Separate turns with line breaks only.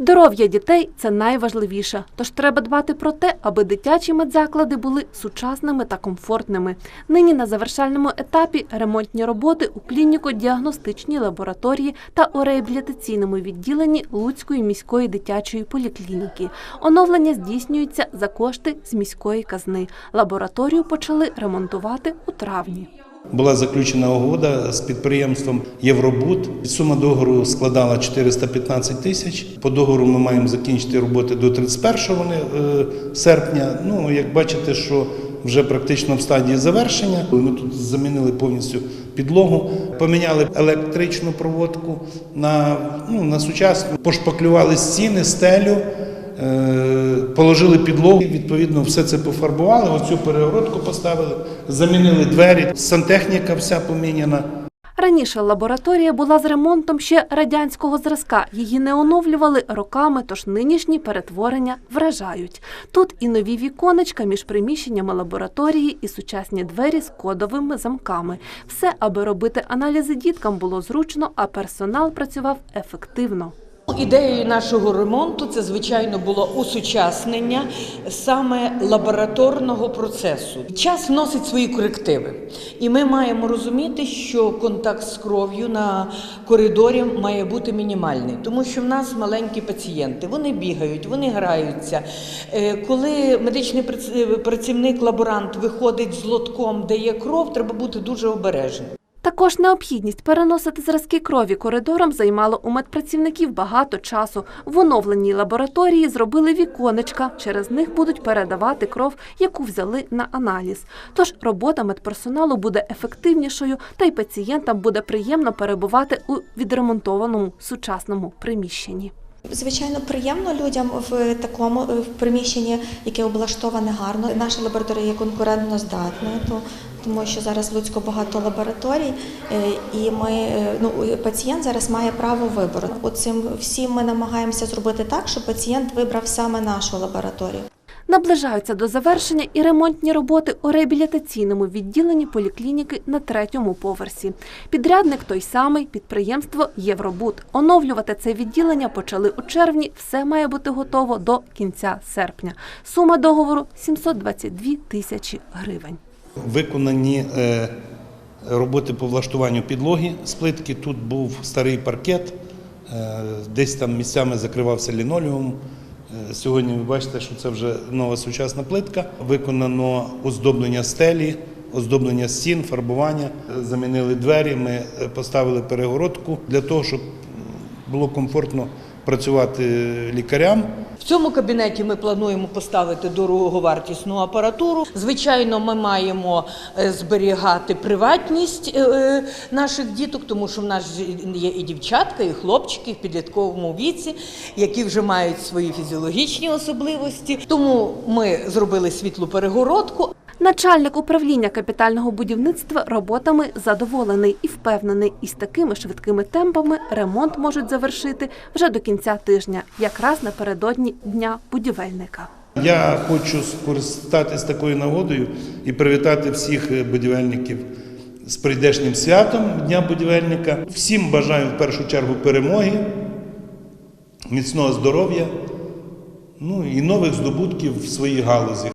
Здоров'я дітей це найважливіше, тож треба дбати про те, аби дитячі медзаклади були сучасними та комфортними. Нині на завершальному етапі ремонтні роботи у клініко-діагностичній лабораторії та у реабілітаційному відділенні Луцької міської дитячої поліклініки. Оновлення здійснюється за кошти з міської казни. Лабораторію почали ремонтувати у травні.
Була заключена угода з підприємством Євробуд. Сума договору складала 415 тисяч. По договору ми маємо закінчити роботи до 31 е, серпня. Ну, як бачите, що вже практично в стадії завершення. Ми тут замінили повністю підлогу, поміняли електричну проводку на, ну, на сучасну, пошпаклювали стіни, стелю. Е, Положили підлогу, відповідно, все це пофарбували, оцю перегородку поставили, замінили двері, сантехніка вся поміняна.
Раніше лабораторія була з ремонтом ще радянського зразка. Її не оновлювали роками, тож нинішні перетворення вражають. Тут і нові віконечка між приміщеннями лабораторії, і сучасні двері з кодовими замками. Все, аби робити аналізи діткам було зручно, а персонал працював ефективно.
Ідеєю нашого ремонту це звичайно було усучаснення саме лабораторного процесу. Час вносить свої корективи, і ми маємо розуміти, що контакт з кров'ю на коридорі має бути мінімальний, тому що в нас маленькі пацієнти, вони бігають, вони граються. Е, Коли медичний прац- працівник лаборант виходить з лотком, де є кров, треба бути дуже обережним.
Також необхідність переносити зразки крові коридором займало у медпрацівників багато часу. В оновленій лабораторії зробили віконечка. Через них будуть передавати кров, яку взяли на аналіз. Тож робота медперсоналу буде ефективнішою, та й пацієнтам буде приємно перебувати у відремонтованому сучасному приміщенні.
Звичайно, приємно людям в такому в приміщенні, яке облаштоване гарно. Наша лабораторія є конкурентно здатною, то тому що зараз в Луцьку багато лабораторій, е, і ми е, ну пацієнт зараз має право вибору. Оцим всім ми намагаємося зробити так, щоб пацієнт вибрав саме нашу лабораторію.
Наближаються до завершення і ремонтні роботи у реабілітаційному відділенні поліклініки на третьому поверсі. Підрядник той самий підприємство Євробуд. Оновлювати це відділення почали у червні. Все має бути готово до кінця серпня. Сума договору 722 тисячі гривень.
Виконані е, роботи по влаштуванню підлоги з плитки. Тут був старий паркет, е, десь там місцями закривався лінолеум. Е, Сьогодні ви бачите, що це вже нова сучасна плитка. Виконано оздоблення стелі, оздоблення стін, фарбування. Е, Замінили двері, ми е, поставили перегородку для того, щоб було комфортно працювати лікарям.
Цьому кабінеті ми плануємо поставити дороговартісну апаратуру. Звичайно, ми маємо е, зберігати приватність е, е, наших діток, тому що в нас є і дівчатка, і хлопчики в підлітковому віці, які вже мають свої фізіологічні особливості. Тому ми зробили світлу перегородку.
Начальник управління капітального будівництва роботами задоволений і впевнений, із такими швидкими темпами ремонт можуть завершити вже до кінця тижня, якраз напередодні дня будівельника.
Я хочу скористатися такою нагодою і привітати всіх будівельників з прийдешнім святом Дня будівельника. Всім бажаю в першу чергу перемоги, міцного здоров'я, ну і нових здобутків в своїй галузі.